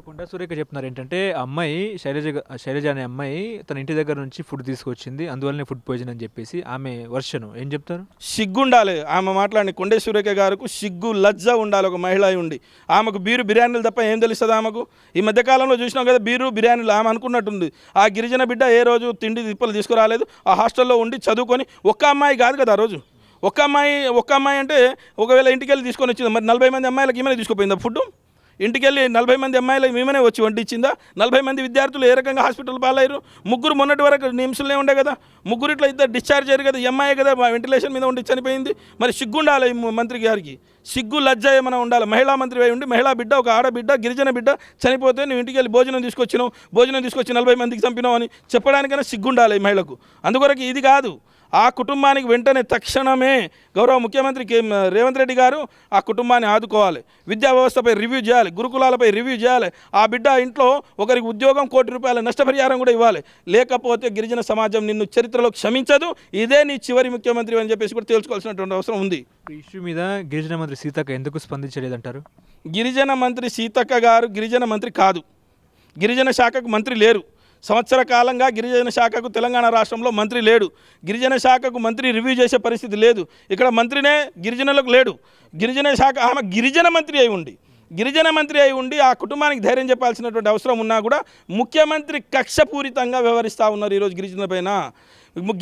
ఇప్పుడు కొండా సురేఖ చెప్తున్నారు ఏంటంటే అమ్మాయి శైలజ గ- శైలజ అనే అమ్మాయి తన ఇంటి దగ్గర నుంచి ఫుడ్ తీసుకొచ్చింది అందువల్లనే ఫుడ్ పాయిజన్ అని చెప్పేసి ఆమె వర్షను. ఏం చెప్తారు? సిగ్గుండాలి. ఆమె మాట్లాడిన కొండే సురేఖ గారికి సిగ్గు లజ్జ ఉండాలి ఒక మహిళ ఉండి. ఆమెకు బీరు బిర్యానీలు తప్ప ఏం తెలుస్తుంది ఆమెకు? ఈ మధ్యకాలంలో చూసినాం కదా బీరు బిర్యానీలు ఆమె అనుకున్నట్టుంది. ఆ గిరిజన బిడ్డ ఏ రోజు తిండి తిప్పలు తీసుకురాలేదు? ఆ హాస్టల్లో ఉండి చదువుకొని ఒక్క అమ్మాయి కాదు కదా ఆ రోజు. ఒక్క అమ్మాయి ఒక్క అమ్మాయి అంటే ఒకవేళ ఇంటికి వెళ్ళి తీసుకొని వచ్చింది మరి నలభై మంది అమ్మాయిలకి ఏమైనా తీసుకుపోయిందా ఫుడ్ ఇంటికి వెళ్ళి నలభై మంది అమ్మాయిలు మేమనే వచ్చి వండించిందా నలభై మంది విద్యార్థులు ఏ రకంగా హాస్పిటల్ పాలయ్యారు? ముగ్గురు మొన్నటి వరకు నిమిషంలో ఉండే కదా? ముగ్గురు ఇట్లా ఇద్దరు డిశ్చార్జ్ అయ్యారు కదా? ఈ అమ్మాయి కదా? వెంటిలేషన్ మీద ఉండి చనిపోయింది. మరి సిగ్గుండాలి మంత్రి గారికి. సిగ్గు లజ్జ ఏమైనా ఉండాలి? మహిళా మంత్రి అయి ఉండి మహిళా బిడ్డ ఒక ఆడబిడ్డ గిరిజన బిడ్డ చనిపోతే నువ్వు ఇంటికి వెళ్ళి భోజనం తీసుకొచ్చినావు. భోజనం తీసుకొచ్చి నలభై మందికి చంపినావు అని చెప్పడానికైనా సిగ్గుండాలి మహిళకు. అందుకొరకు ఇది కాదు. ఆ కుటుంబానికి వెంటనే తక్షణమే గౌరవ ముఖ్యమంత్రి కే రేవంత్ రెడ్డి గారు ఆ కుటుంబాన్ని ఆదుకోవాలి. విద్యా వ్యవస్థపై రివ్యూ చేయాలి గురుకులాలపై రివ్యూ చేయాలి. ఆ బిడ్డ ఇంట్లో ఒకరికి ఉద్యోగం కోటి రూపాయల నష్టపరిహారం కూడా ఇవ్వాలి. లేకపోతే గిరిజన సమాజం నిన్ను చరిత్రలో క్షమించదు. ఇదే నీ చివరి ముఖ్యమంత్రి అని చెప్పేసి కూడా తేల్చుకోవాల్సినటువంటి అవసరం ఉంది. ఇష్యూ మీద గిరిజన మంత్రి సీతక్క ఎందుకు స్పందించలేదంటారు? గిరిజన మంత్రి సీతక్క గారు గిరిజన మంత్రి కాదు. గిరిజన శాఖకు మంత్రి లేరు. సంవత్సర కాలంగా గిరిజన శాఖకు తెలంగాణ రాష్ట్రంలో మంత్రి లేడు. గిరిజన శాఖకు మంత్రి రివ్యూ చేసే పరిస్థితి లేదు. ఇక్కడ మంత్రినే గిరిజనులకు లేడు. గిరిజన శాఖ ఆమె గిరిజన మంత్రి అయి ఉండి గిరిజన మంత్రి అయి ఉండి ఆ కుటుంబానికి ధైర్యం చెప్పాల్సినటువంటి అవసరం ఉన్నా కూడా ముఖ్యమంత్రి కక్షపూరితంగా వ్యవహరిస్తూ ఉన్నారు ఈరోజు గిరిజనుల పైన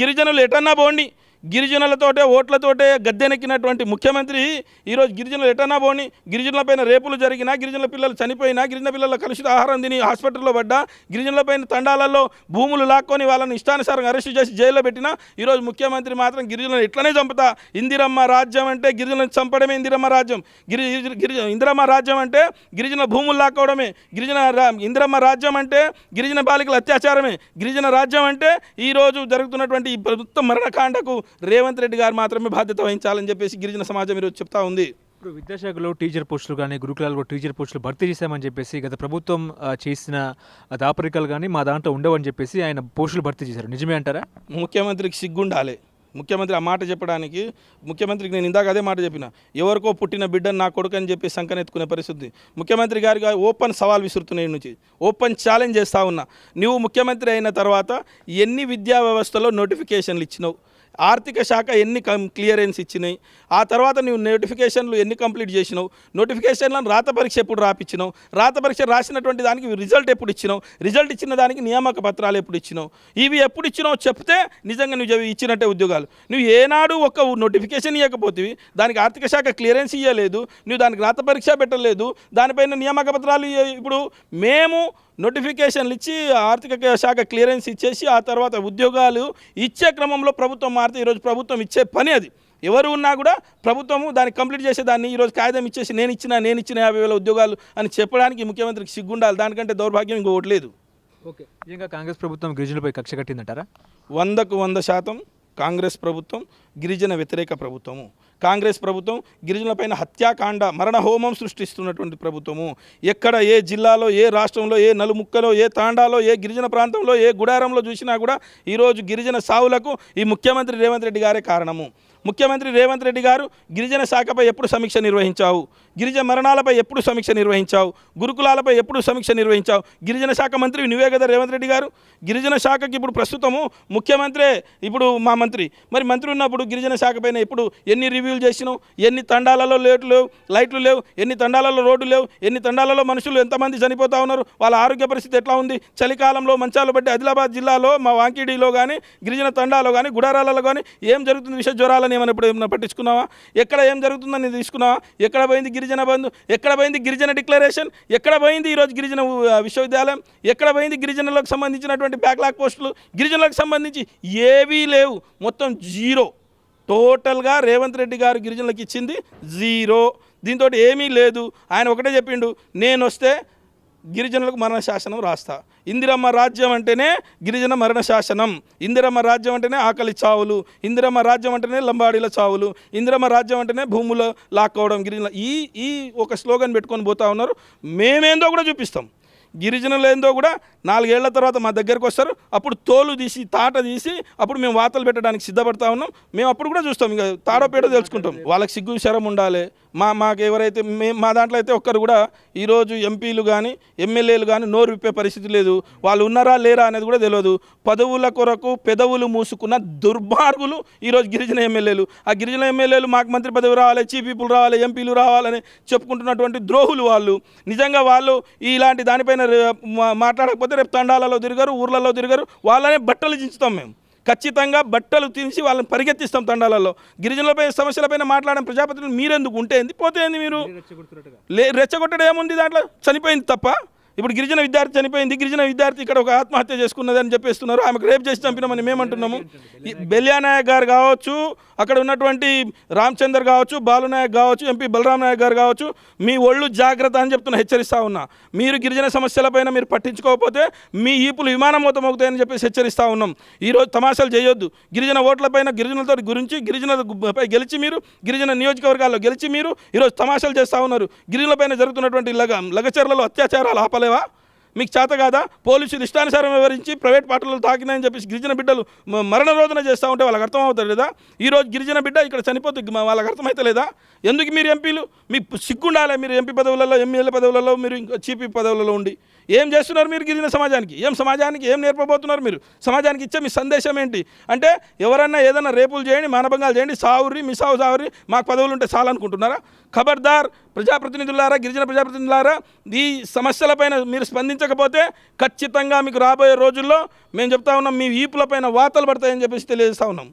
గిరిజనులు ఎటన్నా పోండి. గిరిజనులతోటే ఓట్లతోటే గద్దెనెక్కినటువంటి ముఖ్యమంత్రి ఈరోజు గిరిజనులు ఎటనా పోని గిరిజనులపైన రేపులు జరిగినా గిరిజనుల పిల్లలు చనిపోయినా గిరిజన పిల్లల కలుషిత ఆహారం తిని హాస్పిటల్లో పడ్డా గిరిజనులపైన తండాలలో భూములు లాక్కొని వాళ్ళని ఇష్టానుసారం అరెస్ట్ చేసి జైల్లో పెట్టినా ఈరోజు ముఖ్యమంత్రి మాత్రం గిరిజనులు ఇట్లనే చంపుతా? ఇందిరమ్మ రాజ్యం అంటే గిరిజనులను చంపడమే ఇందిరమ్మ రాజ్యం. గిరి గిరిజ ఇందిరమ్మ రాజ్యం అంటే గిరిజన భూములు లాక్కోవడమే. గిరిజన ఇందిరమ్మ రాజ్యం అంటే గిరిజన బాలికల అత్యాచారమే. గిరిజన రాజ్యం అంటే ఈరోజు జరుగుతున్నటువంటి ఈ ప్రభుత్వ మరణకాండకు రేవంత్ రెడ్డి గారు మాత్రమే బాధ్యత వహించాలని చెప్పేసి గిరిజన సమాజం ఈరోజు చెప్తా ఉంది. ఇప్పుడు విద్యాశాఖలో టీచర్ పోస్టులు కానీ గురుకులాల్లో టీచర్ పోస్టులు భర్తీ చేశామని చెప్పేసి గత ప్రభుత్వం చేసిన దాపరికాలు కానీ మా దాంట్లో ఉండవని చెప్పేసి ఆయన పోస్టులు భర్తీ చేశారు. నిజమే అంటారా? ముఖ్యమంత్రికి సిగ్గుండాలి. ముఖ్యమంత్రి ఆ మాట చెప్పడానికి ముఖ్యమంత్రికి నేను ఇందాక అదే మాట చెప్పిన ఎవరికో పుట్టిన బిడ్డను నా కొడుకు అని చెప్పి సంకనెత్తుకునే పరిస్థితి. ముఖ్యమంత్రి గారికి ఓపెన్ సవాల్ విసురుతున్నాయి నుంచి ఓపెన్ ఛాలెంజ్ చేస్తా ఉన్నా. నువ్వు ముఖ్యమంత్రి అయిన తర్వాత ఎన్ని విద్యా వ్యవస్థలో నోటిఫికేషన్లు ఇచ్చినావు? ఆర్థిక శాఖ ఎన్ని కం క్లియరెన్స్ ఇచ్చినాయి ఆ తర్వాత నువ్వు నోటిఫికేషన్లు ఎన్ని కంప్లీట్ చేసినావు నోటిఫికేషన్లను రాత పరీక్ష ఎప్పుడు రాపిచ్చినావు రాత పరీక్ష రాసినటువంటి దానికి రిజల్ట్ ఎప్పుడు ఇచ్చినావు రిజల్ట్ ఇచ్చిన దానికి నియామక పత్రాలు ఎప్పుడు ఇచ్చినావు ఇవి ఎప్పుడు ఇచ్చినావు చెప్తే నిజంగా నువ్వు ఇచ్చినట్టే ఉద్యోగాలు. నువ్వు ఏనాడు ఒక నోటిఫికేషన్ ఇవ్వకపోతే దానికి ఆర్థిక శాఖ క్లియరెన్స్ ఇవ్వలేదు నువ్వు దానికి రాత పరీక్ష పెట్టలేదు దానిపైన నియామక పత్రాలు ఇప్పుడు మేము నోటిఫికేషన్లు ఇచ్చి ఆర్థిక శాఖ క్లియరెన్స్ ఇచ్చేసి ఆ తర్వాత ఉద్యోగాలు ఇచ్చే క్రమంలో ప్రభుత్వం మారితే ఈరోజు ప్రభుత్వం ఇచ్చే పని అది. ఎవరు ఉన్నా కూడా ప్రభుత్వము దాన్ని కంప్లీట్ చేసేదాన్ని ఈరోజు కాగితం ఇచ్చేసి నేను ఇచ్చిన నేను ఇచ్చిన యాభై వేల ఉద్యోగాలు అని చెప్పడానికి ముఖ్యమంత్రికి సిగ్గుండాలి. దానికంటే దౌర్భాగ్యం ఇంకొకటి లేదు. ఓకే. నిజంగా కాంగ్రెస్ ప్రభుత్వం గిరిజనులపై కక్ష కట్టిందంటారా? వందకు వంద శాతం కాంగ్రెస్ ప్రభుత్వం గిరిజన వ్యతిరేక ప్రభుత్వము. కాంగ్రెస్ ప్రభుత్వం గిరిజనులపైన హత్యాకాండ మరణ హోమం సృష్టిస్తున్నటువంటి ప్రభుత్వము. ఎక్కడ ఏ జిల్లాలో ఏ రాష్ట్రంలో ఏ నలుముక్కలో ఏ తాండాలో ఏ గిరిజన ప్రాంతంలో ఏ గుడారంలో చూసినా కూడా ఈరోజు గిరిజన సావులకు ఈ ముఖ్యమంత్రి రేవంత్ రెడ్డి గారే కారణము. ముఖ్యమంత్రి రేవంత్ రెడ్డి గారు గిరిజన శాఖపై ఎప్పుడు సమీక్ష నిర్వహించావు? గిరిజన మరణాలపై ఎప్పుడు సమీక్ష నిర్వహించావు? గురుకులాలపై ఎప్పుడు సమీక్ష నిర్వహించావు? గిరిజన శాఖ మంత్రి నువ్వే కదా రేవంత్ రెడ్డి గారు? గిరిజన శాఖకి ఇప్పుడు ప్రస్తుతము ముఖ్యమంత్రే ఇప్పుడు మా మంత్రి. మరి మంత్రి ఉన్నప్పుడు గిరిజన శాఖ పైన ఎప్పుడు ఎన్ని రివ్యూలు చేసినాం. ఎన్ని తండాలలో లేట్లు లేవు లైట్లు లేవు ఎన్ని తండాలలో రోడ్డు లేవు ఎన్ని తండాలలో మనుషులు ఎంతమంది చనిపోతూ ఉన్నారు వాళ్ళ ఆరోగ్య పరిస్థితి ఎట్లా ఉంది? చలికాలంలో మంచాలు బట్టి ఆదిలాబాద్ జిల్లాలో మా వాంకిడిలో కానీ గిరిజన తండాలో కానీ గుడారాలలో కానీ ఏం జరుగుతుంది? విష జ్వరాలని ఏమైనా ఇప్పుడు ఏమైనా పట్టించుకున్నావా? ఎక్కడ ఏం జరుగుతుందని తీసుకున్నావా? ఎక్కడ పోయింది గిరిజన బంధు? ఎక్కడ పోయింది గిరిజన డిక్లరేషన్? ఎక్కడ పోయింది ఈరోజు గిరిజన విశ్వవిద్యాలయం? ఎక్కడ పోయింది గిరిజనులకు సంబంధించినటువంటి బ్యాక్లాగ్ పోస్టులు? గిరిజనులకు సంబంధించి ఏవీ లేవు. మొత్తం జీరో. టోటల్గా రేవంత్ రెడ్డి గారు గిరిజనులకు ఇచ్చింది జీరో. దీంతో ఏమీ లేదు. ఆయన ఒకటే చెప్పిండు నేను వస్తే గిరిజనులకు మరణ శాసనం రాస్తా. ఇందిరమ్మ రాజ్యం అంటేనే గిరిజన మరణ శాసనం ఇందిరమ్మ రాజ్యం అంటేనే ఆకలి చావులు. ఇందిరమ్మ రాజ్యం అంటేనే లంబాడీల చావులు. ఇందిరమ్మ రాజ్యం అంటేనే భూములు లాక్కోవడం గిరిజన ఈ ఈ ఒక స్లోగన్ పెట్టుకొని పోతా ఉన్నారు. మేమేందో కూడా చూపిస్తాం. గిరిజనులు ఏందో కూడా నాలుగేళ్ళ తర్వాత మా దగ్గరకు వస్తారు. అప్పుడు తోలు తీసి తాట తీసి అప్పుడు మేము వాతలు పెట్టడానికి సిద్ధపడతా ఉన్నాం. మేము అప్పుడు కూడా చూస్తాం. ఇంకా తాడోపేట తెలుసుకుంటాం. వాళ్ళకి సిగ్గు శరం ఉండాలి. మా మాకు ఎవరైతే మే మా దాంట్లో అయితే ఒక్కరు కూడా ఈరోజు ఎంపీలు కానీ ఎమ్మెల్యేలు కానీ నోరు విప్పే పరిస్థితి లేదు. వాళ్ళు ఉన్నారా లేరా అనేది కూడా తెలియదు. పదవుల కొరకు పెదవులు మూసుకున్న దుర్మార్గులు ఈరోజు గిరిజన ఎమ్మెల్యేలు. ఆ గిరిజన ఎమ్మెల్యేలు మాకు మంత్రి పదవి రావాలి చీఫ్ పీపుల్ రావాలి ఎంపీలు రావాలని చెప్పుకుంటున్నటువంటి ద్రోహులు వాళ్ళు. నిజంగా వాళ్ళు ఇలాంటి దానిపైన మా- మాట్లాడకపోతే రేపు తండాలలో తిరగరు ఊర్లలో తిరగరు వాళ్ళనే బట్టలు దించుతాం మేము. ఖచ్చితంగా బట్టలు తీసి వాళ్ళని పరిగెత్తిస్తాం తండాలలో. గిరిజనులపై సమస్యలపైన మాట్లాడడం ప్రజాపతిని మీరెందుకు ఉంటే ఏంది? పోతే ఏంది మీరు? లే రెచ్చగొట్టడం ఏముంది దాంట్లో? చనిపోయింది తప్ప? ఇప్పుడు గిరిజన విద్యార్థి చనిపోయింది. గిరిజన విద్యార్థి ఇక్కడ ఒక ఆత్మహత్య చేసుకున్నది అని చెప్పేస్తున్నారు. ఆమెకు రేపు చేసి చంపినామని మేమంటున్నాము. బెల్యానాయక్ గారు కావచ్చు అక్కడ ఉన్నటువంటి రామచందర్ కావచ్చు బాలునాయక్ కావచ్చు ఎంపీ బలరాం నాయక్ గారు కావచ్చు మీ ఒళ్ళు జాగ్రత్త అని చెప్తున్నా హెచ్చరిస్తా ఉన్నా. మీరు గిరిజన సమస్యలపైన మీరు పట్టించుకోకపోతే మీ ఈపులు విమానం మూత మోగుతాయని చెప్పేసి హెచ్చరిస్తా ఉన్నాం. ఈరోజు తమాషాలు చేయొద్దు. గిరిజన ఓట్లపైన గిరిజనులతో గురించి గిరిజనపై గెలిచి మీరు గిరిజన నియోజకవర్గాల్లో గెలిచి మీరు ఈరోజు తమాషాలు చేస్తూ ఉన్నారు. గిరిజనులపైన జరుగుతున్నటువంటి లగ లగచర్లలో అత్యాచారాలు ఆపలేవా మీకు చేత కాదా? పోలీసులు ఇష్టానుసారం వివరించి ప్రైవేట్ పాటలు తాకినాయని చెప్పేసి గిరిజన బిడ్డలు మరణ రోజున చేస్తూ ఉంటే వాళ్ళకి అర్థమవుతుంది లేదా? ఈరోజు గిరిజన బిడ్డ ఇక్కడ చనిపోతుంది వాళ్ళకి అర్థమైతే లేదా? ఎందుకు మీరు ఎంపీలు? మీకు సిగ్గుండాలి మీరు ఎంపీ పదవులలో ఎమ్మెల్యే పదవులలో మీరు ఇంకా చీపీ పదవులలో ఉండి. ఏం చేస్తున్నారు మీరు గిరిజన సమాజానికి? ఏం సమాజానికి ఏం నేర్పబోతున్నారు మీరు? సమాజానికి ఇచ్చే మీ సందేశం ఏంటి? అంటే ఎవరన్నా ఏదైనా రేపులు చేయండి మానభంగాలు చేయండి సావురి మీ సావు సావురి మాకు పదవులు ఉంటే చాలనుకుంటున్నారా? ఖబర్దార్ ప్రజాప్రతినిధులారా గిరిజన ప్రజాప్రతినిధులారా ఈ సమస్యలపైన మీరు స్పందించకపోతే ఖచ్చితంగా మీకు రాబోయే రోజుల్లో మేము చెప్తా ఉన్నాం మీ వీపులపైన వాతలు పడతాయని చెప్పేసి తెలియజేస్తా ఉన్నాం.